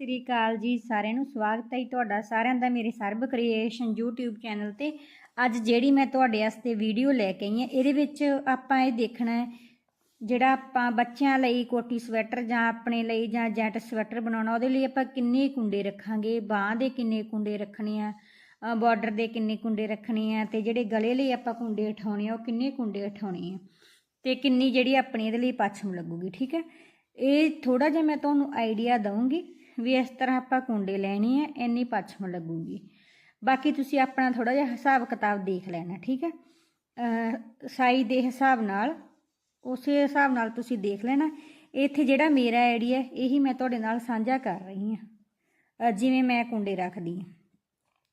ਸ੍ਰੀ ਅਕਾਲ ਜੀ ਸਾਰਿਆਂ ਨੂੰ, ਸਵਾਗਤ ਹੈ ਜੀ ਤੁਹਾਡਾ ਸਾਰਿਆਂ ਦਾ ਮੇਰੇ ਸਰਬ ਕ੍ਰੀਏਸ਼ਨ YouTube ਚੈਨਲ ਤੇ। ਅੱਜ ਜਿਹੜੀ ਮੈਂ ਤੁਹਾਡੇ ਵਾਸਤੇ ਵੀਡੀਓ ਲੈ ਕੇ ਆਈ ਹਾਂ, ਇਹਦੇ ਵਿੱਚ ਆਪਾਂ ਇਹ ਦੇਖਣਾ ਹੈ, ਜਿਹੜਾ ਆਪਾਂ ਬੱਚਿਆਂ ਲਈ ਕੋਟੀ ਸਵੈਟਰ ਜਾਂ ਆਪਣੇ ਲਈ ਜਾਂ ਜੈਟ ਸਵੈਟਰ ਬਣਾਉਣਾ, ਉਹਦੇ ਲਈ ਆਪਾਂ ਕਿੰਨੇ ਕੁੰਡੇ ਰੱਖਾਂਗੇ, ਬਾਹ ਦੇ ਕਿੰਨੇ ਕੁੰਡੇ ਰੱਖਣੇ ਆ ਬਾਰਡਰ ਦੇ ਕਿੰਨੇ ਕੁੰਡੇ ਰੱਖਣੇ ਆ ਤੇ ਜਿਹੜੇ ਗਲੇ ਲਈ ਆਪਾਂ ਕੁੰਡੇ ਉਠਾਉਣੇ ਆ, ਉਹ ਕਿੰਨੇ ਕੁੰਡੇ ਉਠਾਉਣੇ ਆ ਤੇ ਕਿੰਨੀ ਜਿਹੜੀ ਆਪਣੀ ਇਹਦੇ ਲਈ ਪੱਛਮ ਲੱਗੂਗੀ, ਠੀਕ ਹੈ? ਇਹ ਥੋੜਾ ਜਿਹਾ ਮੈਂ ਤੁਹਾਨੂੰ ਆਈਡੀਆ ਦਵਾਂਗੀ ਵੀ ਇਸ ਤਰ੍ਹਾਂ ਆਪਾਂ ਕੁੰਡੇ ਲੈਣੀ ਹੈ ਇੰਨੀ ਪੱਛਮ ਲੱਗੂਗੀ। ਬਾਕੀ ਤੁਸੀਂ ਆਪਣਾ ਥੋੜਾ ਜਿਹਾ ਹਿਸਾਬ ਕਿਤਾਬ ਦੇਖ ਲੈਣਾ, ਠੀਕ ਹੈ? ਸਾਈ ਦੇ ਹਿਸਾਬ ਨਾਲ, ਉਸੇ ਹਿਸਾਬ ਨਾਲ ਤੁਸੀਂ ਦੇਖ ਲੈਣਾ। ਇੱਥੇ ਜਿਹੜਾ ਮੇਰਾ ਆਈਡੀਆ ਇਹੀ ਮੈਂ ਤੁਹਾਡੇ ਨਾਲ ਸਾਂਝਾ ਕਰ ਰਹੀ ਹਾਂ। ਜਿਵੇਂ ਮੈਂ ਕੁੰਡੇ ਰੱਖਦੀ ਹਾਂ।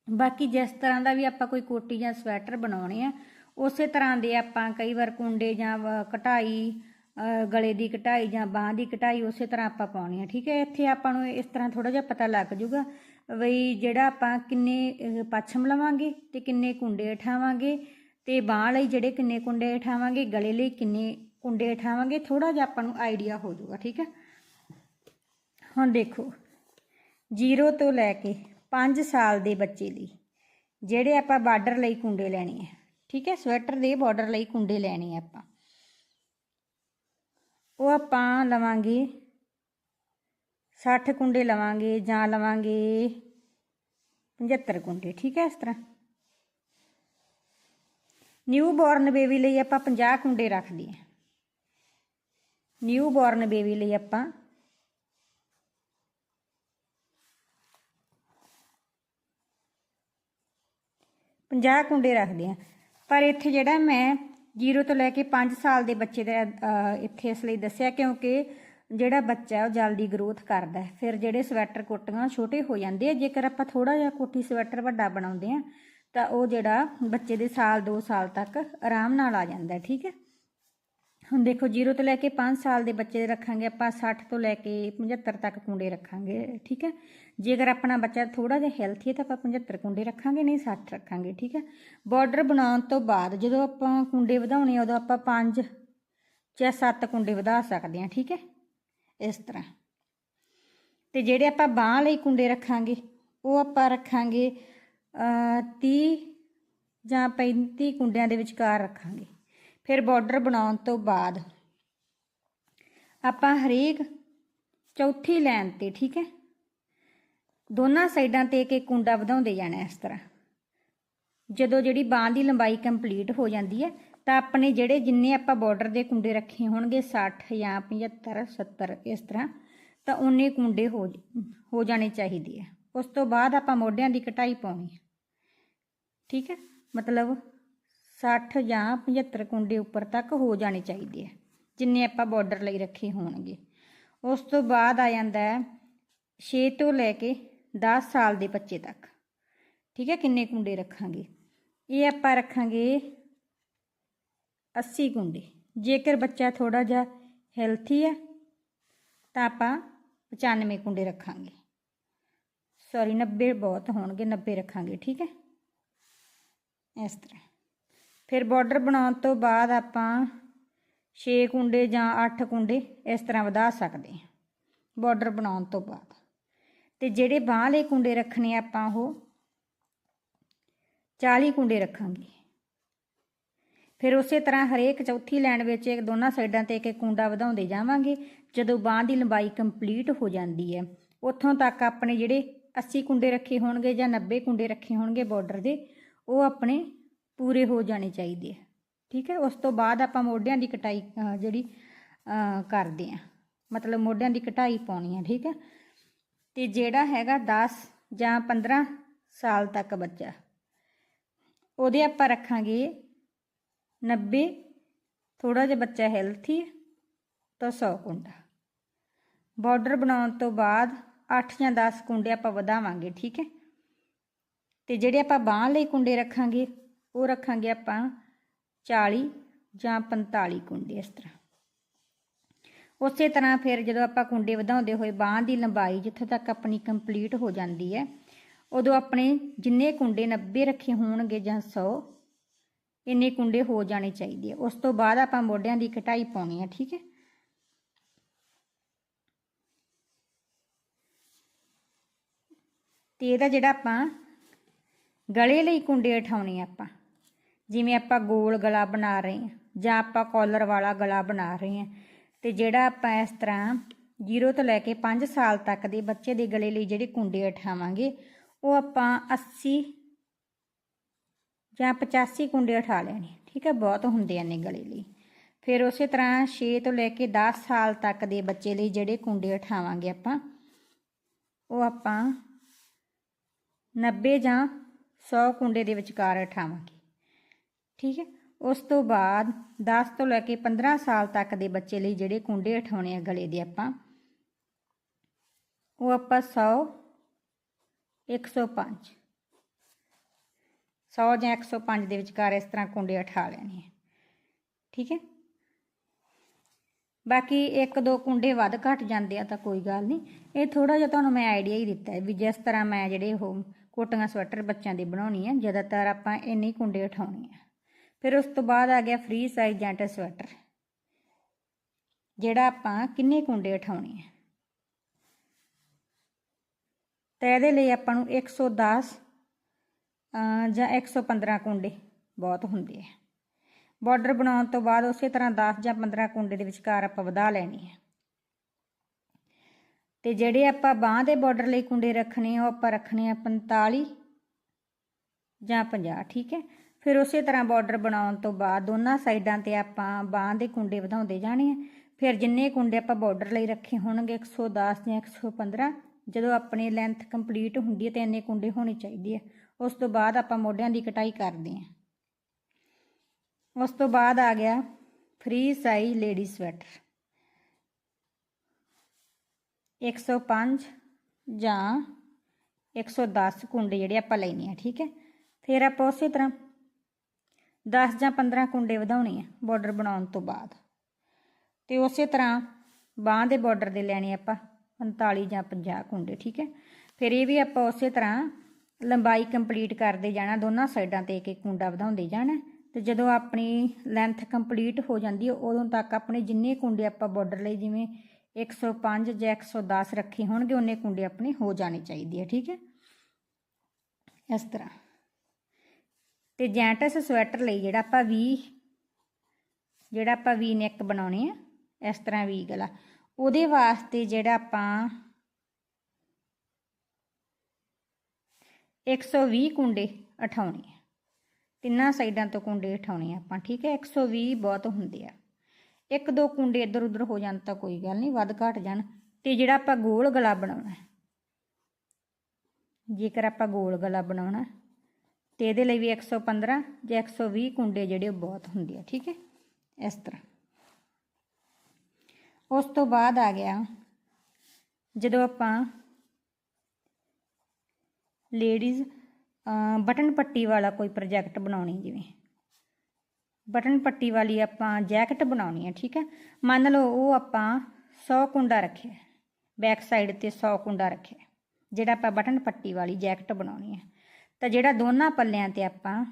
ਬਾਕੀ ਜਿਸ ਤਰ੍ਹਾਂ ਦਾ ਵੀ ਆਪਾਂ ਕੋਈ ਕੋਟੀ ਜਾਂ ਸਵੈਟਰ ਬਣਾਉਣੇ ਆ, ਉਸੇ ਤਰ੍ਹਾਂ ਦੇ ਆਪਾਂ ਕਈ ਵਾਰ ਕੁੰਡੇ ਜਾਂ ਕਟਾਈ ਗਲੇ ਦੀ ਕਟਾਈ ਜਾਂ ਬਾਹ ਦੀ ਕਟਾਈ ਉਸੇ ਤਰ੍ਹਾਂ ਆਪਾਂ ਪਾਉਣੀ ਹੈ, ਠੀਕ ਹੈ? ਇੱਥੇ ਆਪਾਂ ਨੂੰ ਇਸ ਤਰ੍ਹਾਂ ਥੋੜਾ ਜਿਹਾ ਪਤਾ ਲੱਗ ਜੂਗਾ ਬਈ ਜਿਹੜਾ ਆਪਾਂ ਕਿੰਨੇ ਪੱਛਮ ਲਵਾਂਗੇ ਤੇ ਕਿੰਨੇ ਕੁੰਡੇ ਉਠਾਵਾਂਗੇ ਤੇ ਬਾਹ ਲਈ ਜਿਹੜੇ ਕਿੰਨੇ ਕੁੰਡੇ ਉਠਾਵਾਂਗੇ, ਗਲੇ ਲਈ ਕਿੰਨੇ ਕੁੰਡੇ ਉਠਾਵਾਂਗੇ ਥੋੜਾ ਜਿਹਾ ਆਪਾਂ ਨੂੰ ਆਈਡੀਆ ਹੋ ਜਾਊਗਾ, ਠੀਕ ਹੈ? ਹੁਣ ਦੇਖੋ 0 ਤੋਂ ਲੈ ਕੇ 5 ਸਾਲ ਦੇ ਬੱਚੇ ਲਈ ਜਿਹੜੇ ਆਪਾਂ ਬਾਰਡਰ ਲਈ ਕੁੰਡੇ ਲੈਣੇ ਆ ਠੀਕ ਹੈ? ਸਵੈਟਰ ਦੇ ਬਾਰਡਰ ਲਈ ਕੁੰਡੇ ਲੈਣੇ ਆ ਆਪਾਂ। ਉਹ ਆਪਾਂ ਲਵਾਂਗੇ 60 ਕੁੰਡੇ ਲਵਾਂਗੇ ਜਾਂ ਲਵਾਂਗੇ 75 ਕੁੰਡੇ, ਠੀਕ ਹੈ ਇਸ ਤਰ੍ਹਾਂ। ਨਿਊ ਬੋਰਨ ਬੇਬੀ ਲਈ ਆਪਾਂ 50 ਕੁੰਡੇ ਰੱਖਦੇ ਹਾਂ। ਨਿਊ ਬੋਰਨ ਬੇਬੀ ਲਈ ਆਪਾਂ ਪੰਜਾਹ ਕੁੰਡੇ ਰੱਖਦੇ ਆ ਪਰ ਇੱਥੇ ਜਿਹੜਾ ਮੈਂ 0 ਤੋਂ ਲੈ ਕੇ 5 ਸਾਲ ਦੇ ਬੱਚੇ ਦਾ ਇੱਥੇ ਇਸ ਲਈ ਦੱਸਿਆ ਕਿਉਂਕਿ ਜਿਹੜਾ ਬੱਚਾ ਉਹ ਜਲਦੀ ਗਰੋਥ ਕਰਦਾ ਹੈ। ਫਿਰ ਜਿਹੜੇ ਸਵੈਟਰ ਕੋਟੀਆਂ ਛੋਟੇ ਹੋ ਜਾਂਦੇ ਆ। ਜੇਕਰ ਆਪਾਂ ਥੋੜਾ ਜਿਹਾ ਕੋਟੀ ਸਵੈਟਰ ਵੱਡਾ ਬਣਾਉਂਦੇ ਆ, ਤਾਂ ਉਹ ਜਿਹੜਾ ਬੱਚੇ ਦੇ ਸਾਲ 2 ਸਾਲ ਤੱਕ ਆਰਾਮ ਨਾਲ ਆ ਜਾਂਦਾ, ਠੀਕ ਹੈ? ਹੁਣ ਦੇਖੋ 0 ਤੋਂ ਲੈ ਕੇ 5 ਸਾਲ ਦੇ ਬੱਚੇ ਦੇ ਰੱਖਾਂਗੇ, ਆਪਾਂ 60 ਤੋਂ ਲੈ ਕੇ 75 ਤੱਕ ਕੁੰਡੇ ਰੱਖਾਂਗੇ, ਠੀਕ ਹੈ? ਜੇਕਰ ਆਪਣਾ ਬੱਚਾ ਥੋੜਾ ਜਿਹਾ ਹੈਲਥੀ ਹੈ ਤਾਂ ਆਪਾਂ 75 ਕੁੰਡੇ ਰੱਖਾਂਗੇ, ਨਹੀਂ 60 ਰੱਖਾਂਗੇ, ਠੀਕ ਹੈ? ਬਾਰਡਰ ਬਣਾਉਣ ਤੋਂ ਬਾਅਦ ਜਦੋਂ ਆਪਾਂ ਕੁੰਡੇ ਵਧਾਉਣੇ ਉਦੋਂ ਆਪਾਂ 5 ਜਾਂ 7 ਕੁੰਡੇ ਵਧਾ ਸਕਦੇ ਹਾਂ, ਠੀਕ ਹੈ? ਇਸ ਤਰ੍ਹਾਂ। ਤੇ ਜਿਹੜੇ ਆਪਾਂ ਬਾਹ ਲਈ ਕੁੰਡੇ ਰੱਖਾਂਗੇ, ਉਹ ਆਪਾਂ ਰੱਖਾਂਗੇ 30 ਜਾਂ 35 ਕੁੰਡਿਆਂ ਦੇ ਵਿਚਕਾਰ ਰੱਖਾਂਗੇ। ਫਿਰ ਬਾਰਡਰ ਬਣਾਉਣ ਤੋਂ ਬਾਅਦ ਆਪਾਂ ਹਰੇਕ ਚੌਥੀ ਲਾਈਨ ਤੇ, ਠੀਕ ਹੈ? ਦੋਨਾਂ ਸਾਈਡਾਂ ਤੇ ਇੱਕ ਇੱਕ ਕੁੰਡਾ ਵਧਾਉਂਦੇ ਜਾਣਾ ਇਸ ਤਰ੍ਹਾਂ। ਜਦੋਂ ਜਿਹੜੀ ਬਾਹ ਦੀ ਲੰਬਾਈ ਕੰਪਲੀਟ ਹੋ ਜਾਂਦੀ ਹੈ, ਤਾਂ ਆਪਣੇ ਜਿਹੜੇ ਜਿੰਨੇ ਆਪਾਂ ਬਾਰਡਰ ਦੇ ਕੁੰਡੇ ਰੱਖੇ ਹੋਣਗੇ 60 ਜਾਂ 75 70 ਇਸ ਤਰ੍ਹਾਂ, ਤਾਂ ਉਹਨੇ ਕੁੰਡੇ ਹੋ ਹੋ ਜਾਣੇ ਚਾਹੀਦੇ ਆ। ਉਸ ਤੋਂ ਬਾਅਦ ਆਪਾਂ ਮੋਢਿਆਂ ਦੀ ਕਟਾਈ ਪਾਉਣੀ ਠੀਕ ਹੈ? ਮਤਲਬ 60 ਜਾਂ 75 ਕੁੰਡੇ ਉੱਪਰ ਤੱਕ ਹੋ ਜਾਣੇ ਚਾਹੀਦੇ ਆ, ਜਿੰਨੇ ਆਪਾਂ ਬਾਰਡਰ ਲਈ ਰੱਖੇ ਹੋਣਗੇ। ਉਸ ਤੋਂ ਬਾਅਦ ਆ ਜਾਂਦਾ ਹੈ 6 ਤੋਂ ਲੈ ਕੇ 10 ਸਾਲ ਦੇ ਬੱਚੇ ਤੱਕ। ਠੀਕ ਹੈ, ਕਿੰਨੇ ਕੁੰਡੇ ਰੱਖਾਂਗੇ? ਇਹ ਆਪਾਂ ਰੱਖਾਂਗੇ 80 ਕੁੰਡੇ। ਜੇਕਰ ਬੱਚਾ ਥੋੜਾ ਜਿਹਾ ਹੈਲਥੀ ਹੈ, ਤਾਂ ਆਪਾਂ 95 ਕੁੰਡੇ ਰੱਖਾਂਗੇ। ਸੌਰੀ 90 ਬਹੁਤ ਹੋਣਗੇ 90 ਰੱਖਾਂਗੇ, ਠੀਕ ਹੈ? ਇਸ ਤਰ੍ਹਾਂ। ਫਿਰ ਬਾਰਡਰ ਬਣਾਉਣ ਤੋਂ ਬਾਅਦ ਆਪਾਂ 6 ਕੁੰਡੇ ਜਾਂ 8 ਕੁੰਡੇ ਇਸ ਤਰ੍ਹਾਂ ਵਧਾ ਸਕਦੇ ਹਾਂ ਬਾਰਡਰ ਬਣਾਉਣ ਤੋਂ ਬਾਅਦ। ਤੇ ਜਿਹੜੇ ਬਾਹ ਲਈ ਕੁੰਡੇ ਰੱਖਣੇ ਆਪਾਂ ਉਹ 40 ਕੁੰਡੇ ਰੱਖਾਂਗੇ। ਫਿਰ ਉਸੇ ਤਰ੍ਹਾਂ ਹਰੇਕ ਚੌਥੀ ਲਾਈਨ ਵਿੱਚ ਇੱਕ ਦੋਨਾਂ ਸਾਈਡਾਂ ਤੇ ਇੱਕ ਇੱਕ ਕੁੰਡਾ ਵਧਾਉਂਦੇ ਜਾਵਾਂਗੇ। ਜਦੋਂ ਬਾਹ ਦੀ ਲੰਬਾਈ ਕੰਪਲੀਟ ਹੋ ਜਾਂਦੀ ਹੈ, ਉੱਥੋਂ ਤੱਕ ਆਪਣੇ ਜਿਹੜੇ 80 ਕੁੰਡੇ ਰੱਖੇ ਹੋਣਗੇ ਜਾਂ 90 ਕੁੰਡੇ ਰੱਖੇ ਹੋਣਗੇ ਬਾਰਡਰ ਦੇ, ਉਹ ਆਪਣੇ ਪੂਰੇ ਹੋ ਜਾਣੇ ਚਾਹੀਦੇ ਆ। ਠੀਕ ਹੈ? ਉਸ ਤੋਂ ਬਾਅਦ ਆਪਾਂ ਮੋਢਿਆਂ ਦੀ ਕਟਾਈ ਜਿਹੜੀ ਕਰਦੇ ਆ। ਮਤਲਬ ਮੋਢਿਆਂ ਦੀ ਕਟਾਈ ਪਾਉਣੀ ਆ, ਠੀਕ ਹੈ? ਤੇ ਜਿਹੜਾ ਹੈਗਾ 10 ਜਾਂ 15 ਸਾਲ ਤੱਕ ਬੱਚਾ, ਉਹਦੇ ਆਪਾਂ ਰੱਖਾਂਗੇ 90 ਥੋੜਾ ਜਿਹਾ ਬੱਚਾ ਹੈਲਥੀ ਤਾਂ 100 ਕੁੰਡਾ। ਬਾਰਡਰ ਬਣਾਉਣ ਤੋਂ ਬਾਅਦ 8 ਜਾਂ 10 ਕੁੰਡੇ ਆਪਾਂ ਵਧਾਵਾਂਗੇ, ਠੀਕ ਹੈ? ਤੇ ਜਿਹੜੇ ਆਪਾਂ ਬਾਹ ਲਈ ਕੁੰਡੇ ਰੱਖਾਂਗੇ ਉਹ ਰੱਖਾਂਗੇ ਆਪਾਂ 40 ਜਾਂ 45 ਕੁੰਡੇ ਇਸ ਤਰ੍ਹਾਂ। ਉਸੇ ਤਰ੍ਹਾਂ ਫਿਰ ਜਦੋਂ ਆਪਾਂ ਕੁੰਡੇ ਵਧਾਉਂਦੇ ਹੋਏ ਬਾਹ ਦੀ ਲੰਬਾਈ ਜਿੱਥੇ ਤੱਕ ਆਪਣੀ ਕੰਪਲੀਟ ਹੋ ਜਾਂਦੀ ਹੈ, ਉਦੋਂ ਆਪਣੇ ਜਿੰਨੇ ਕੁੰਡੇ 90 ਰੱਖੇ ਹੋਣਗੇ ਜਾਂ 100 ਇੰਨੇ ਕੁੰਡੇ ਹੋ ਜਾਣੇ ਚਾਹੀਦੇ ਆ। ਉਸ ਤੋਂ ਬਾਅਦ ਆਪਾਂ ਮੋਢਿਆਂ ਦੀ ਕਟਾਈ ਪਾਉਣੀ ਹੈ ਠੀਕ ਹੈ? ਤੇ ਇਹਦਾ ਜਿਹੜਾ ਆਪਾਂ ਗਲੇ ਲਈ ਕੁੰਡੇ ਉਠਾਉਣੇ ਆਪਾਂ ਜਿਵੇਂ ਆਪਾਂ ਗੋਲ ਗਲਾ ਬਣਾ ਰਹੇ ਹਾਂ, ਜਾਂ ਆਪਾਂ ਕਾਲਰ ਵਾਲਾ ਗਲਾ ਬਣਾ ਰਹੇ ਹਾਂ, ਤੇ ਜਿਹੜਾ ਆਪਾਂ ਇਸ ਤਰ੍ਹਾਂ 0 ਤੋਂ ਲੈ ਕੇ 5 ਸਾਲ ਤੱਕ ਦੇ ਬੱਚੇ ਦੇ ਗਲੇ ਲਈ ਜਿਹੜੇ ਕੁੰਡੇ ਉਠਾਵਾਂਗੇ, ਉਹ ਆਪਾਂ 80 ਜਾਂ 85 ਕੁੰਡੇ ਉਠਾ ਲੈਣੇ ਠੀਕ ਹੈ, ਬਹੁਤ ਹੁੰਦੇ ਨੇ ਗਲੇ ਲਈ। ਫਿਰ ਉਸੇ ਤਰ੍ਹਾਂ 6 ਤੋਂ ਲੈ ਕੇ 10 ਸਾਲ ਤੱਕ ਦੇ ਬੱਚੇ ਲਈ ਜਿਹੜੇ ਕੁੰਡੇ ਉਠਾਵਾਂਗੇ ਆਪਾਂ, ਉਹ ਆਪਾਂ 90 ਜਾਂ 100 ਕੁੰਡੇ ਦੇ ਵਿਚਕਾਰ ਉਠਾਵਾਂਗੇ। ਠੀਕ ਹੈ? ਉਸ ਤੋਂ ਬਾਅਦ 10 ਤੋਂ ਲੈ ਕੇ 15 ਸਾਲ ਤੱਕ ਦੇ ਬੱਚੇ ਲਈ ਜਿਹੜੇ ਕੁੰਡੇ ਉਠਾਉਣੇ ਆ ਗਲੇ ਦੇ ਆਪਾਂ, ਉਹ ਆਪਾਂ 100 105 100 ਜਾਂ 105 ਦੇ ਵਿਚਕਾਰ ਇਸ ਤਰ੍ਹਾਂ ਕੁੰਡੇ ਉਠਾ ਲੈਣੇ ਆ। ਠੀਕ ਹੈ? ਬਾਕੀ ਇੱਕ ਦੋ ਕੁੰਡੇ ਵੱਧ ਘਟ ਜਾਂਦੇ ਆ ਤਾਂ ਕੋਈ ਗੱਲ ਨਹੀਂ। ਇਹ ਥੋੜਾ ਜਿਹਾ ਤੁਹਾਨੂੰ ਮੈਂ ਆਈਡੀਆ ਹੀ ਦਿੱਤਾ ਹੈ ਵੀ ਜਿਸ ਤਰ੍ਹਾਂ ਮੈਂ ਜਿਹੜੇ ਉਹ ਕੋਟੀਆਂ ਸਵੈਟਰ ਬੱਚਿਆਂ ਦੀ ਬਣਾਉਣੀ ਆ, ਜ਼ਿਆਦਾਤਰ ਆਪਾਂ ਇੰਨੇ ਕੁੰਡੇ ਉਠਾਉਣੇ ਆ। ਫਿਰ ਉਸ ਤੋਂ ਬਾਅਦ ਆ ਗਿਆ ਫ੍ਰੀ ਸਾਈਜ਼ ਜੈਂਟ ਸਵੈਟਰ ਜਿਹੜਾ ਆਪਾਂ ਕਿੰਨੇ ਕੁੰਡੇ ਉਠਾਉਣੇ ਆ। ਤਾਂ ਇਹਦੇ ਲਈ ਆਪਾਂ ਨੂੰ 110 ਅ, ਜਾਂ 115 ਕੁੰਡੇ ਬਹੁਤ ਹੁੰਦੇ ਆ। ਬਾਰਡਰ ਬਣਾਉਣ ਤੋਂ ਬਾਅਦ ਉਸੇ ਤਰ੍ਹਾਂ 10 ਜਾਂ 15 ਕੁੰਡੇ ਦੇ ਵਿਚਕਾਰ ਆਪਾਂ ਵਧਾ ਲੈਣੇ ਹੈ ਤੇ ਜਿਹੜੇ ਆਪਾਂ ਬਾਹ ਦੇ ਬਾਰਡਰ ਲਈ ਕੁੰਡੇ ਰੱਖਣੇ ਆ ਉਹ ਆਪਾਂ ਰੱਖਣੇ ਆ 45 ਜਾਂ 50 ਠੀਕ ਹੈ? ਫਿਰ ਉਸੇ ਤਰ੍ਹਾਂ ਬਾਰਡਰ ਬਣਾਉਣ ਤੋਂ ਬਾਅਦ ਦੋਨਾਂ ਸਾਈਡਾਂ ਤੇ ਆਪਾਂ ਬਾਹ ਦੇ ਕੁੰਡੇ ਵਧਾਉਂਦੇ ਜਾਣੇ ਆ। ਫਿਰ ਜਿੰਨੇ ਕੁੰਡੇ ਆਪਾਂ ਬਾਰਡਰ ਲਈ ਰੱਖੇ ਹੋਣਗੇ 110 ਜਾਂ 115 ਜਦੋਂ ਆਪਣੀ ਲੈਂਥ ਕੰਪਲੀਟ ਹੁੰਦੀ ਹੈ ਤੇ ਇੰਨੇ ਕੁੰਡੇ ਹੋਣੇ ਚਾਹੀਦੇ ਆ। ਉਸ ਤੋਂ ਬਾਅਦ ਆਪਾਂ ਮੋਢਿਆਂ ਦੀ ਕਟਾਈ ਕਰਦੇ ਆ। ਉਸ ਤੋਂ ਬਾਅਦ ਆ ਗਿਆ ਫ੍ਰੀ ਸਾਈਜ਼ ਲੇਡੀ ਸਵੈਟਰ 105 ਜਾਂ 110 ਕੁੰਡੇ ਜਿਹੜੇ ਆਪਾਂ ਲੈਣੇ ਆ, ਠੀਕ ਹੈ? ਫਿਰ ਆਪਾਂ ਉਸੇ ਤਰ੍ਹਾਂ 10 ਜਾਂ 15 ਕੁੰਡੇ ਵਧਾਉਣੇ ਆ ਬਾਰਡਰ ਬਣਾਉਣ ਤੋਂ ਬਾਅਦ। ਤੇ ਉਸੇ ਤਰ੍ਹਾਂ ਬਾਹ ਦੇ ਬਾਰਡਰ ਦੇ ਲੈਣੇ ਆਪਾਂ 45 ਜਾਂ 50 ਕੁੰਡੇ, ਠੀਕ ਹੈ? ਫਿਰ ਇਹ ਵੀ ਆਪਾਂ ਉਸੇ ਤਰ੍ਹਾਂ ਲੰਬਾਈ ਕੰਪਲੀਟ ਕਰਦੇ ਜਾਣਾ, ਦੋਨਾਂ ਸਾਈਡਾਂ ਤੇ ਇੱਕ ਇੱਕ ਕੁੰਡਾ ਵਧਾਉਂਦੇ ਜਾਣਾ। ਤੇ ਜਦੋਂ ਆਪਣੀ ਲੈਂਥ ਕੰਪਲੀਟ ਹੋ ਜਾਂਦੀ ਹੈ ਉਦੋਂ ਤੱਕ ਆਪਣੇ ਜਿੰਨੇ ਕੁੰਡੇ ਆਪਾਂ ਬਾਰਡਰ ਲਈ, ਜਿਵੇਂ 105 ਜਾਂ 110 ਰੱਖੇ ਹੋਣਗੇ, ਉਹਨੇ ਕੁੰਡੇ ਆਪਣੇ ਹੋ ਜਾਣੇ ਚਾਹੀਦੇ ਆ, ਠੀਕ ਹੈ? ਇਸ ਤਰ੍ਹਾਂ। ਤੇ ਜੈਂਟਸ ਸਵੈਟਰ ਲਈ ਜਿਹੜਾ ਆਪਾਂ ਵੀ, ਜਿਹੜਾ ਆਪਾਂ ਵੀ ਨੈਕ ਬਣਾਉਣੇ ਆ, ਇਸ ਤਰ੍ਹਾਂ ਵੀ ਗਲਾ। ਉਹਦੇ ਵਾਸਤੇ ਜਿਹੜਾ ਆਪਾਂ 120 ਕੁੰਡੇ ਉਠਾਉਣੇ ਆ। ਤਿੰਨਾਂ ਸਾਈਡਾਂ ਤੋਂ ਕੁੰਡੇ ਉਠਾਉਣੇ ਆ ਆਪਾਂ, ਠੀਕ ਹੈ? 120 ਬਹੁਤ ਹੁੰਦੇ ਆ। ਇੱਕ ਦੋ ਕੁੰਡੇ ਇੱਧਰ ਉੱਧਰ ਹੋ ਜਾਣ ਤਾਂ ਕੋਈ ਗੱਲ ਨਹੀਂ, ਵੱਧ ਘਟ ਜਾਣ। ਤੇ ਜਿਹੜਾ ਆਪਾਂ ਗੋਲ ਗਲਾ ਬਣਾਉਣਾ ਜੇਕਰ ਆਪਾਂ ਗੋਲ ਗਲਾ ਬਣਾਉਣਾ ਤੇ ਇਹਦੇ ਲਈ ਵੀ 115 ਜਾਂ 120 ਕੁੰਡੇ ਜਿਹੜੇ ਉਹ ਬਹੁਤ ਹੁੰਦੇ ਆ, ਠੀਕ ਹੈ? ਇਸ ਤਰ੍ਹਾਂ। ਉਸ ਤੋਂ ਬਾਅਦ ਆ ਗਿਆ, ਜਦੋਂ ਆਪਾਂ ਲੇਡੀਜ਼ ਬਟਨ ਪੱਟੀ ਵਾਲਾ ਕੋਈ ਪ੍ਰੋਜੈਕਟ ਬਣਾਉਣੀ ਜਿਵੇਂ। ਬਟਨ ਪੱਟੀ ਵਾਲੀ ਆਪਾਂ ਜੈਕਟ ਬਣਾਉਣੀ ਹੈ ਠੀਕ ਹੈ? ਮੰਨ ਲਓ ਉਹ ਆਪਾਂ 100 ਕੁੰਡਾ ਰੱਖਿਆ ਬੈਕ ਸਾਈਡ ਤੇ 100 ਕੁੰਡਾ ਰੱਖਿਆ, ਜਿਹੜਾ ਆਪਾਂ ਬਟਨ ਪੱਟੀ ਵਾਲੀ ਜੈਕਟ ਬਣਾਉਣੀ ਹੈ ਤਾਂ ਜਿਹੜਾ ਦੋਨਾਂ ਪੱਲਿਆਂ ਤੇ ਆਪਾਂ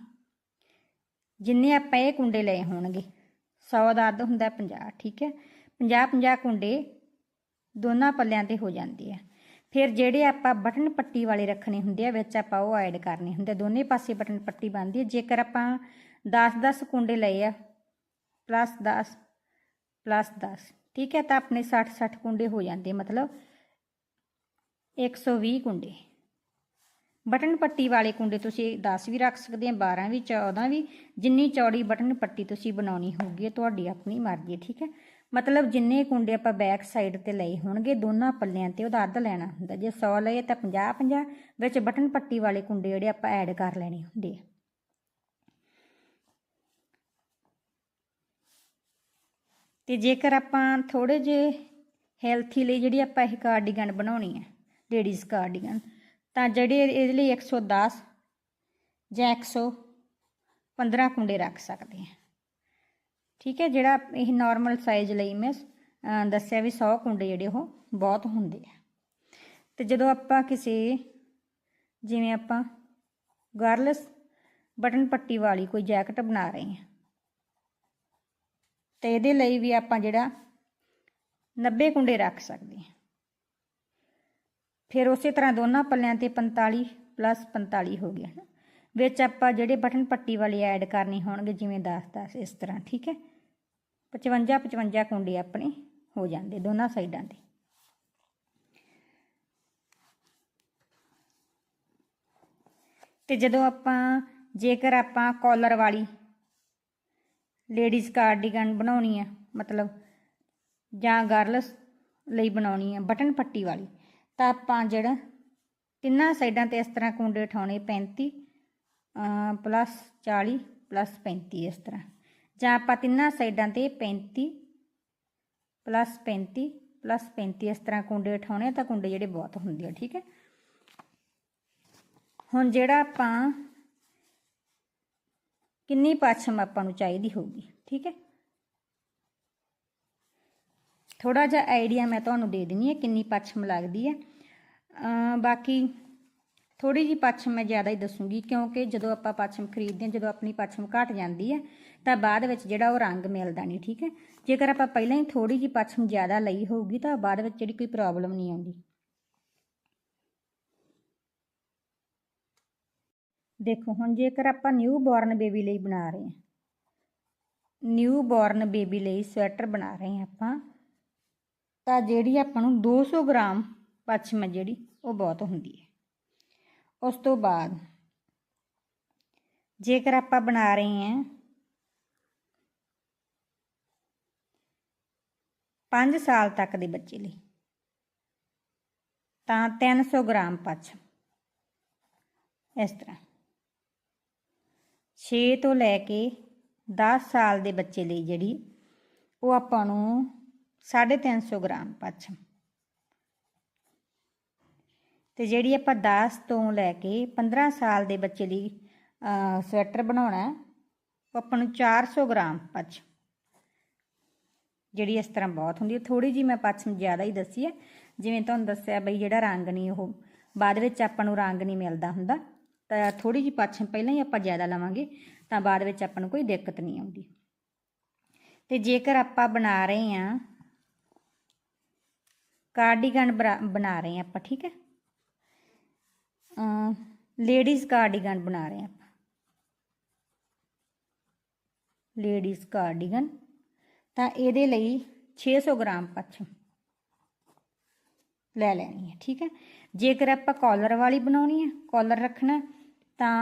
ਜਿੰਨੇ ਆਪਾਂ ਇਹ ਕੁੰਡੇ ਲਏ ਹੋਣਗੇ 100 ਦਾ ਅੱਧ ਹੁੰਦਾ 50 ਠੀਕ ਹੈ? 50 50 ਕੁੰਡੇ ਦੋਨਾਂ ਪੱਲਿਆਂ ਤੇ ਹੋ ਜਾਂਦੇ ਆ। ਫਿਰ ਜਿਹੜੇ ਆਪਾਂ ਬਟਨ ਪੱਟੀ ਵਾਲੇ ਰੱਖਣੇ ਹੁੰਦੇ ਆ, ਵਿੱਚ ਆਪਾਂ ਉਹ ਐਡ ਕਰਨੇ ਹੁੰਦੇ ਦੋਨੇ ਪਾਸੇ ਬਟਨ ਪੱਟੀ ਬਣਦੀ ਹੈ ਜੇਕਰ ਆਪਾਂ 10-10 ਕੁੰਡੇ ਲਏ ਆ ਪਲੱਸ 10 ਪਲੱਸ 10 ਠੀਕ ਹੈ? ਤਾਂ ਆਪਣੇ 60-60 ਕੁੰਡੇ ਹੋ ਜਾਂਦੇ ਮਤਲਬ 120 ਕੁੰਡੇ। ਬਟਨ ਪੱਟੀ ਵਾਲੇ ਕੁੰਡੇ ਤੁਸੀਂ 10 ਵੀ ਰੱਖ ਸਕਦੇ ਆ 12 ਵੀ 14 ਵੀ, ਜਿੰਨੀ ਚੌੜੀ ਬਟਨ ਪੱਟੀ ਤੁਸੀਂ ਬਣਾਉਣੀ ਹੋਊਗੀ, ਇਹ ਤੁਹਾਡੀ ਆਪਣੀ ਮਰਜ਼ੀ ਠੀਕ ਹੈ? ਮਤਲਬ ਜਿੰਨੇ ਕੁੰਡੇ ਆਪਾਂ ਬੈਕ ਸਾਈਡ ਤੇ ਲਏ ਹੋਣਗੇ, ਦੋਨਾਂ ਪੱਲਿਆਂ ਤੇ ਉਹਦਾ ਅੱਧ ਲੈਣਾ ਹੁੰਦਾ, ਜੇ 100 ਲਏ ਤਾਂ 50 50 ਵਿੱਚ ਬਟਨ ਪੱਟੀ ਵਾਲੇ ਕੁੰਡੇ ਜਿਹੜੇ ਆਪਾਂ ਐਡ ਕਰ ਲੈਣੇ ਹੁੰਦੇ ਆ। ਤੇ ਜੇਕਰ ਆਪਾਂ ਥੋੜੇ ਜੇ ਹੈਲਥੀ ਲਈ ਜਿਹੜੀ ਆਪਾਂ ਇਹ ਕਾਰਡੀਗਨ ਬਣਾਉਣੀ ਹੈ ਲੇਡੀਜ਼ ਕਾਰਡੀਗਨ ਤਾਂ ਜਿਹੜੇ ਇਹਦੇ ਲਈ 110 ਜਾਂ 115 ਕੁੰਡੇ ਰੱਖ ਸਕਦੇ ਹਾਂ। ਠੀਕ ਹੈ, ਜਿਹੜਾ ਇਹ ਨਾਰਮਲ ਸਾਈਜ਼ ਲਈ ਮੈਂ ਦੱਸਿਆ ਵੀ 100 ਕੁੰਡੇ ਜਿਹੜੇ ਉਹ ਬਹੁਤ ਹੁੰਦੇ ਆ। ਤੇ ਜਦੋਂ ਆਪਾਂ ਕਿਸੇ, ਜਿਵੇਂ ਆਪਾਂ ਗਰਲਸ ਬਟਨ ਪੱਟੀ ਵਾਲੀ ਕੋਈ ਜੈਕਟ ਬਣਾ ਰਹੇ ਹਾਂ, ਤੇ ਇਹਦੇ ਲਈ ਵੀ ਆਪਾਂ ਜਿਹੜਾ 90 ਕੁੰਡੇ ਰੱਖ ਸਕਦੇ ਹਾਂ। ਫਿਰ ਉਸੇ ਤਰ੍ਹਾਂ ਦੋਨਾਂ ਪੱਲਿਆਂ ਤੇ 45 ਪਲੱਸ 45 ਹੋ ਗਿਆ ਨਾ ਵਿੱਚ ਆਪਾਂ ਜਿਹੜੇ ਬਟਨ ਪੱਟੀ ਵਾਲੇ ਐਡ ਕਰਨੇ ਹੋਣਗੇ, ਜਿਵੇਂ 10 10 ਇਸ ਤਰ੍ਹਾਂ, ਠੀਕ ਹੈ? 55 55 ਕੁੰਡੇ ਆਪਣੇ ਹੋ ਜਾਂਦੇ ਦੋਨਾਂ ਸਾਈਡਾਂ ਤੇ। ਤੇ ਜਦੋਂ ਆਪਾਂ, ਜੇਕਰ ਆਪਾਂ ਕਾਲਰ ਵਾਲੀ ਲੇਡੀਜ਼ ਕਾਰਡੀਗਨ ਬਣਾਉਣੀ ਆ, ਮਤਲਬ ਜਾਂ ਗਰਲਸ ਲਈ ਬਣਾਉਣੀ ਆ ਬਟਨ ਪੱਟੀ ਵਾਲੀ ਤਾਂ ਆਪਾਂ ਜਿਹੜਾ ਤਿੰਨਾਂ ਸਾਈਡਾਂ ਤੇ ਇਸ ਤਰ੍ਹਾਂ ਕੁੰਡੇ ਉਠਾਉਣੇ 35 ਪਲੱਸ 40 ਪਲੱਸ 35 ਇਸ ਤਰ੍ਹਾਂ। ਜਾਂ ਆਪਾਂ ਤਿੰਨਾਂ ਸਾਈਡਾਂ ਤੇ 35 ਪਲੱਸ 35 ਪਲੱਸ 35 ਇਸ ਤਰ੍ਹਾਂ ਕੁੰਡੇ ਉਠਾਉਣੇ ਤਾਂ ਕੁੰਡੇ ਜਿਹੜੇ ਬਹੁਤ ਹੁੰਦੇ ਆ, ਠੀਕ ਹੈ? ਹੁਣ ਜਿਹੜਾ ਆਪਾਂ ਕਿੰਨੀ ਪੱਛਮ ਆਪਾਂ ਨੂੰ ਚਾਹੀਦੀ ਹੋਊਗੀ, ਠੀਕ ਹੈ? ਥੋੜਾ ਜਿਹਾ ਆਈਡੀਆ ਮੈਂ ਤੁਹਾਨੂੰ ਦੇ ਦਿੰਨੀ ਹੈ ਕਿੰਨੀ ਪੱਛਮ ਲੱਗਦੀ ਹੈ। ਬਾਕੀ ਥੋੜੀ ਜੀ ਪੱਛਮ ਮੈਂ ਜ਼ਿਆਦਾ ਹੀ ਦੱਸੂਗੀ ਕਿਉਂਕਿ ਜਦੋਂ ਆਪਾਂ ਪੱਛਮ ਖਰੀਦਦੇ ਹਾਂ, ਜਦੋਂ ਆਪਣੀ ਪੱਛਮ ਘਟ ਜਾਂਦੀ ਹੈ, ਤਾਂ ਬਾਅਦ ਵਿੱਚ ਜਿਹੜਾ ਉਹ ਰੰਗ ਮਿਲਦਾ ਨਹੀਂ, ਠੀਕ ਹੈ। ਜੇਕਰ ਆਪਾਂ ਪਹਿਲਾਂ ਹੀ ਥੋੜੀ ਜੀ ਪੱਛਮ ਜ਼ਿਆਦਾ ਲਈ ਹੋਊਗੀ, ਤਾਂ ਬਾਅਦ ਵਿੱਚ ਜਿਹੜੀ ਕੋਈ ਪ੍ਰੋਬਲਮ ਨਹੀਂ ਆਉਂਦੀ। ਦੇਖੋ, ਹੁਣ ਜੇਕਰ ਆਪਾਂ ਨਿਊ ਬੋਰਨ ਬੇਬੀ ਲਈ ਬਣਾ ਰਹੇ ਹਾਂ ਨਿਊ ਬੋਰਨ ਬੇਬੀ ਲਈ ਸਵੈਟਰ ਬਣਾ ਰਹੇ ਹਾਂ ਆਪਾਂ ਤਾਂ ਜਿਹੜੀ ਆਪਾਂ ਨੂੰ 200 ਗ੍ਰਾਮ ਪੱਛਮ ਜਿਹੜੀ, ਉਹ ਬਹੁਤ ਹੁੰਦੀ ਹੈ। ਉਸ ਤੋਂ ਬਾਅਦ ਜੇਕਰ ਆਪਾਂ ਬਣਾ ਰਹੇ ਹਾਂ 5 ਸਾਲ ਤੱਕ ਦੇ ਬੱਚੇ ਲਈ, ਤਾਂ 300 ਗ੍ਰਾਮ ਪੱਛਮ, ਇਸ ਤਰ੍ਹਾਂ। 6 ਤੋਂ ਲੈ ਕੇ 10 ਸਾਲ ਦੇ ਬੱਚੇ ਲਈ ਜਿਹੜੀ, ਉਹ ਆਪਾਂ ਨੂੰ 350 ਗ੍ਰਾਮ ਪੱਛਮ। ਤੇ ਜਿਹੜੀ ਆਪਾਂ 10 ਤੋਂ ਲੈ ਕੇ 15 ਸਾਲ ਦੇ ਬੱਚੇ ਲਈ ਸਵੈਟਰ ਬਣਾਉਣਾ ਉਹ ਆਪਾਂ ਨੂੰ 400 ਗ੍ਰਾਮ ਪੱਛਮ। ਜਿਹੜੀ ਇਸ ਤਰ੍ਹਾਂ ਬਹੁਤ ਹੁੰਦੀ ਹੈ। ਥੋੜੀ ਜੀ ਮੈਂ ਪੱਛਮ ਜ਼ਿਆਦਾ ਹੀ ਦੱਸੀ ਹੈ। ਜਿਵੇਂ ਤੁਹਾਨੂੰ ਦੱਸਿਆ ਬਈ ਜਿਹੜਾ ਰੰਗ ਨਹੀਂ ਉਹ, ਬਾਅਦ ਵਿੱਚ ਆਪਾਂ ਨੂੰ ਰੰਗ ਨਹੀਂ ਮਿਲਦਾ ਹੁੰਦਾ। ਤਾਂ ਥੋੜੀ ਜੀ ਪੱਛਮ ਪਹਿਲਾਂ ਹੀ ਆਪਾਂ ਜ਼ਿਆਦਾ ਲਵਾਂਗੇ, ਤਾਂ ਬਾਅਦ ਵਿੱਚ ਆਪਾਂ ਨੂੰ ਕੋਈ ਦਿੱਕਤ ਨਹੀਂ ਆਉਂਦੀ। ਤੇ ਜੇਕਰ ਆਪਾਂ ਬਣਾ ਰਹੇ ਹਾਂ ਕਾਰਡੀਗਨ ਬਣਾ ਰਹੇ ਹਾਂ ਆਪਾਂ ਠੀਕ ਹੈ ਲੇਡੀਜ਼ ਕਾਰਡੀਗਨ ਬਣਾ ਰਹੇ ਹਾਂ ਆਪਾਂ ਲੇਡੀਜ਼ ਕਾਰਡੀਗਨ ਤਾਂ ਇਹਦੇ ਲਈ 600 ਗ੍ਰਾਮ ਪੱਛਮ ਲੈ ਲੈਣੀ ਹੈ ਠੀਕ ਹੈ ਜੇਕਰ ਆਪਾਂ ਕਾਲਰ ਵਾਲੀ ਬਣਾਉਣੀ ਹੈ ਕਾਲਰ ਰੱਖਣਾ ਤਾਂ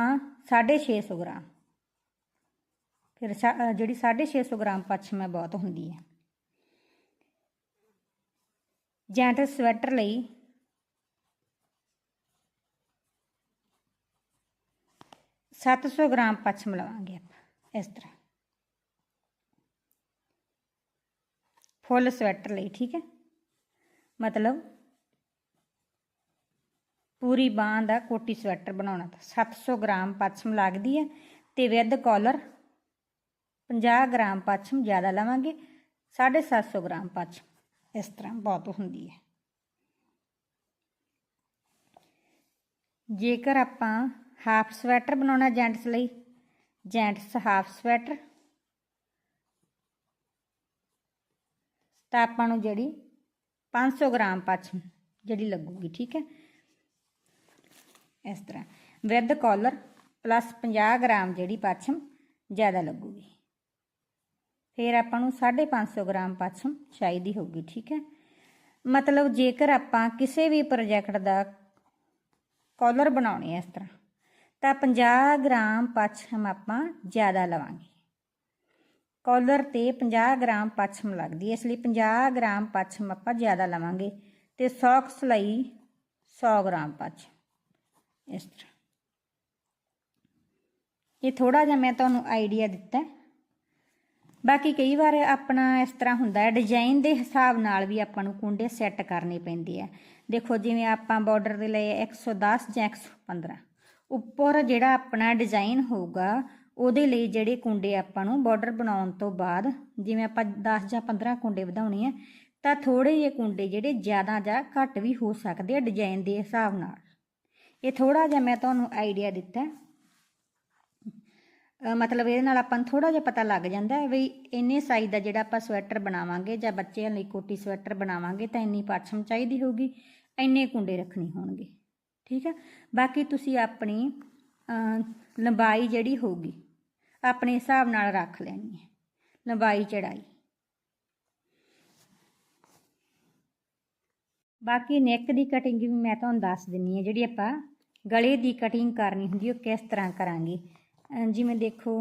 650 ਗ੍ਰਾਮ ਫਿਰ ਜਿਹੜੀ 650 ਗ੍ਰਾਮ ਪੱਛਮ ਹੈ ਬਹੁਤ ਹੁੰਦੀ ਹੈ ਜੈਂਟ ਸਵੈਟਰ ਲਈ। ਸੱਤ ਸੌ ਗ੍ਰਾਮ ਪੱਛਮ ਲਵਾਂਗੇ ਆਪਾਂ, ਇਸ ਤਰ੍ਹਾਂ। ਫੁੱਲ ਸਵੈਟਰ ਲਈ, ਠੀਕ ਹੈ? ਮਤਲਬ ਪੂਰੀ ਬਾਂਹ ਦਾ ਕੋਟੀ ਸਵੈਟਰ ਬਣਾਉਣਾ ਤਾਂ। 700 ਗ੍ਰਾਮ ਪੱਛਮ ਲੱਗਦੀ ਹੈ ਤੇ ਵਿਦ ਕਾਲਰ 50 ਗ੍ਰਾਮ ਪੱਛਮ ਜ਼ਿਆਦਾ ਲਵਾਂਗੇ 750 ਗ੍ਰਾਮ ਪੱਛਮ। ਇਸ ਤਰ੍ਹਾਂ ਬਹੁਤ ਹੁੰਦੀ ਹੈ। ਜੇਕਰ ਆਪਾਂ ਹਾਫ ਸਵੈਟਰ ਬਣਾਉਣਾ ਜੈਂਟਸ ਲਈ, ਜੈਂਟਸ ਹਾਫ ਸਵੈਟਰ, ਤਾਂ ਆਪਾਂ ਨੂੰ ਜਿਹੜੀ 500 ਗ੍ਰਾਮ ਪੱਛਮ ਜਿਹੜੀ ਲੱਗੂਗੀ, ਠੀਕ ਹੈ। ਇਸ ਤਰ੍ਹਾਂ ਵਿਦ ਕਾਲਰ ਪਲੱਸ 50 ਗ੍ਰਾਮ ਜਿਹੜੀ ਪੱਛਮ ਜ਼ਿਆਦਾ ਲੱਗੂਗੀ। ਫਿਰ ਆਪਾਂ ਨੂੰ 550 ਗ੍ਰਾਮ ਪੱਛਮ ਚਾਹੀਦੀ ਹੋਊਗੀ, ਠੀਕ ਹੈ? ਮਤਲਬ ਜੇਕਰ ਆਪਾਂ ਕਿਸੇ ਵੀ ਪ੍ਰੋਜੈਕਟ ਦਾ ਕਾਲਰ ਬਣਾਉਣੇ ਇਸ ਤਰ੍ਹਾਂ, ਤਾਂ 50 ਗ੍ਰਾਮ ਪੱਛਮ ਆਪਾਂ ਜ਼ਿਆਦਾ ਲਵਾਂਗੇ। ਕਾਲਰ ਤੇ 50 ਗ੍ਰਾਮ ਪੱਛਮ ਲੱਗਦੀ ਹੈ, ਇਸ ਲਈ 50 ਗ੍ਰਾਮ ਪੱਛਮ ਆਪਾਂ ਜ਼ਿਆਦਾ ਲਵਾਂਗੇ ਤੇ ਸੌਕਸ ਲਈ 100 ਗ੍ਰਾਮ ਪੱਛਮ, ਇਸ ਤਰ੍ਹਾਂ। ਇਹ ਥੋੜਾ ਜਿਹਾ ਮੈਂ ਤੁਹਾਨੂੰ ਆਈਡੀਆ ਦਿੱਤਾ ਬਾਕੀ ਕਈ ਵਾਰ ਆਪਣਾ ਇਸ ਤਰ੍ਹਾਂ ਹੁੰਦਾ ਹੈ ਡਿਜ਼ਾਈਨ ਦੇ ਹਿਸਾਬ ਨਾਲ ਵੀ ਆਪਾਂ ਨੂੰ ਕੁੰਡੇ ਸੈੱਟ ਕਰਨੇ ਪੈਂਦੇ ਆ। ਦੇਖੋ ਜਿਵੇਂ ਆਪਾਂ ਬਾਰਡਰ ਦੇ ਲਈ 110 ਜਾਂ 115 ਉੱਪਰ ਜਿਹੜਾ ਆਪਣਾ ਡਿਜ਼ਾਈਨ ਹੋਊਗਾ, ਉਹਦੇ ਲਈ ਜਿਹੜੇ ਕੁੰਡੇ ਆਪਾਂ ਨੂੰ ਬਾਰਡਰ ਬਣਾਉਣ ਤੋਂ ਬਾਅਦ, ਜਿਵੇਂ ਆਪਾਂ 10 ਜਾਂ 15 ਕੁੰਡੇ ਵਧਾਉਣੇ ਆ, ਤਾਂ ਥੋੜੇ ਜਿਹੇ ਕੁੰਡੇ ਜਿਹੜੇ ਜ਼ਿਆਦਾ ਜਾਂ ਘੱਟ ਵੀ ਹੋ ਸਕਦੇ ਆ ਡਿਜ਼ਾਈਨ ਦੇ ਹਿਸਾਬ ਨਾਲ। ਇਹ ਥੋੜਾ ਜਿਹਾ ਮੈਂ ਤੁਹਾਨੂੰ ਆਈਡੀਆ ਦਿੱਤਾ। ਮਤਲਬ ਇਹਦੇ ਨਾਲ ਆਪਾਂ ਨੂੰ ਥੋੜਾ ਜਿਹਾ ਪਤਾ ਲੱਗ ਜਾਂਦਾ ਹੈ ਵੀ ਇੰਨੇ ਸਾਈਜ਼ ਦਾ ਜਿਹੜਾ ਆਪਾਂ ਸਵੈਟਰ ਬਣਾਵਾਂਗੇ ਜਾਂ ਬੱਚਿਆਂ ਲਈ ਕੋਟੀ ਸਵੈਟਰ ਬਣਾਵਾਂਗੇ ਤਾਂ ਇੰਨੀ ਪਰਛਮ ਚਾਹੀਦੀ ਹੋਊਗੀ, ਇੰਨੇ ਕੁੰਡੇ ਰੱਖਣੇ ਹੋਣਗੇ। ਠੀਕ ਹੈ? ਬਾਕੀ ਤੁਸੀਂ ਆਪਣੀ ਲੰਬਾਈ ਜਿਹੜੀ ਹੋਊਗੀ, ਆਪਣੇ ਹਿਸਾਬ ਨਾਲ ਰੱਖ ਲੈਣੀ ਹੈ। ਲੰਬਾਈ ਚੜਾਈ ਬਾਕੀ ਨੈਕ ਦੀ ਕਟਿੰਗ ਵੀ ਮੈਂ ਤੁਹਾਨੂੰ ਦੱਸ ਦਿੰਨੀ ਹੈ, ਜਿਹੜੀ ਆਪਾਂ ਗਲੇ ਦੀ ਕਟਿੰਗ ਕਰਨੀ ਹੁੰਦੀ ਉਹ ਕਿਸ ਤਰ੍ਹਾਂ ਕਰਾਂਗੇ? ਜਿਵੇਂ ਦੇਖੋ,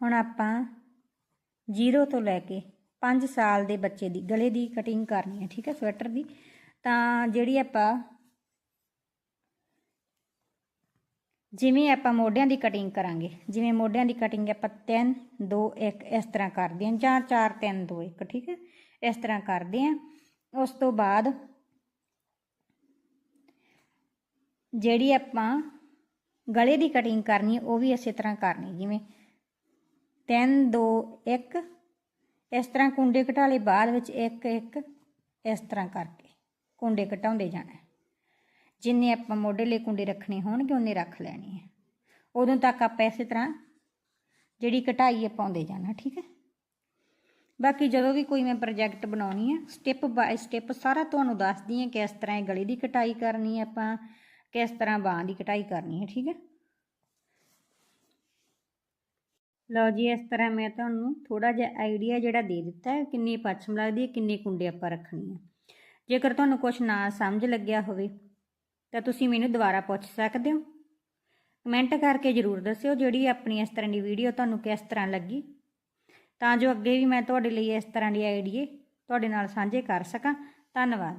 ਹੁਣ ਆਪਾਂ 0 ਤੋਂ ਲੈ ਕੇ 5 ਸਾਲ ਦੇ ਬੱਚੇ ਦੀ, ਗਲੇ ਦੀ ਕਟਿੰਗ ਕਰਨੀ ਹੈ, ਠੀਕ ਹੈ ਸਵੈਟਰ ਦੀ, ਤਾਂ ਜਿਹੜੀ ਆਪਾਂ ਜਿਵੇਂ ਆਪਾਂ ਮੋਢਿਆਂ ਦੀ ਕਟਿੰਗ ਕਰਾਂਗੇ, ਜਿਵੇਂ ਮੋਢਿਆਂ ਦੀ ਕਟਿੰਗ ਆਪਾਂ 3 2 1 ਇਸ ਤਰ੍ਹਾਂ ਕਰਦੇ ਹਾਂ, ਜਾਂ 4 3 2 1 ਠੀਕ ਹੈ, ਇਸ ਤਰ੍ਹਾਂ ਕਰਦੇ ਹਾਂ, ਉਸ ਤੋਂ ਬਾਅਦ ਜਿਹੜੀ ਆਪਾਂ ਗਲੇ ਦੀ ਕਟਿੰਗ ਕਰਨੀ, ਉਹ ਵੀ ਇਸੇ ਤਰ੍ਹਾਂ ਕਰਨੀ, ਜਿਵੇਂ 3 2 1 ਇਸ ਤਰ੍ਹਾਂ ਕੁੰਡੇ ਘਟਾਲੇ ਬਾਅਦ ਵਿੱਚ 1 1 ਇਸ ਤਰ੍ਹਾਂ ਕਰਕੇ ਕੁੰਡੇ ਘਟਾਉਂਦੇ ਜਾਣਾ ਜਿੰਨੇ ਆਪਾਂ ਮੋਢੇ ਲਈ ਕੁੰਡੇ ਰੱਖਣੇ ਹੋਣਗੇ, ਉਹਨੇ ਰੱਖ ਲੈਣੇ ਹੈ। ਉਦੋਂ ਤੱਕ ਆਪਾਂ ਇਸੇ ਤਰ੍ਹਾਂ ਜਿਹੜੀ ਕਟਾਈ ਹੈ ਪਾਉਂਦੇ ਜਾਣਾ, ਠੀਕ ਹੈ? ਬਾਕੀ ਜਦੋਂ ਵੀ ਕੋਈ ਮੈਂ ਪ੍ਰੋਜੈਕਟ ਬਣਾਉਣੀ ਹੈ ਸਟੈਪ ਬਾਏ ਸਟੈਪ ਸਾਰਾ ਤੁਹਾਨੂੰ ਦੱਸਦੀ ਹਾਂ ਕਿ ਇਸ ਤਰ੍ਹਾਂ ਇਹ ਗਲੇ ਦੀ ਕਟਾਈ ਕਰਨੀ ਹੈ ਆਪਾਂ ਕਿਸ ਤਰ੍ਹਾਂ ਬਾਹਾਂ ਦੀ ਕਟਾਈ ਕਰਨੀ ਹੈ, ਠੀਕ ਹੈ? ਲਓ ਜੀ, ਇਸ ਤਰ੍ਹਾਂ ਮੈਂ ਤੁਹਾਨੂੰ ਥੋੜਾ ਜਿਹਾ ਆਈਡੀਆ ਜਿਹੜਾ ਦੇ ਦਿੱਤਾ ਹੈ, ਕਿੰਨੀ ਪੱਛਮ ਲੱਗਦੀ ਹੈ, ਕਿੰਨੇ ਕੁੰਡੇ ਆਪਾਂ ਰੱਖਣੀ ਹੈ ਜੇਕਰ ਤੁਹਾਨੂੰ ਕੁਝ ਨਾ ਸਮਝ ਲੱਗਿਆ ਹੋਵੇ, ਤਾਂ ਤੁਸੀਂ ਮੈਨੂੰ ਦੁਬਾਰਾ ਪੁੱਛ ਸਕਦੇ ਹੋ। ਕਮੈਂਟ ਕਰਕੇ ਜਰੂਰ ਦੱਸਿਓ ਜਿਹੜੀ ਆਪਣੀ ਇਸ ਤਰ੍ਹਾਂ ਦੀ ਵੀਡੀਓ ਤੁਹਾਨੂੰ ਕਿਸ ਤਰ੍ਹਾਂ ਲੱਗੀ। ਤਾਂ ਜੋ ਅੱਗੇ ਵੀ ਮੈਂ ਤੁਹਾਡੇ ਲਈ ਇਸ ਤਰ੍ਹਾਂ ਦੀ ਆਈਡੀਏ ਤੁਹਾਡੇ ਨਾਲ ਸਾਂਝੇ ਕਰ ਸਕਾਂ। ਧੰਨਵਾਦ।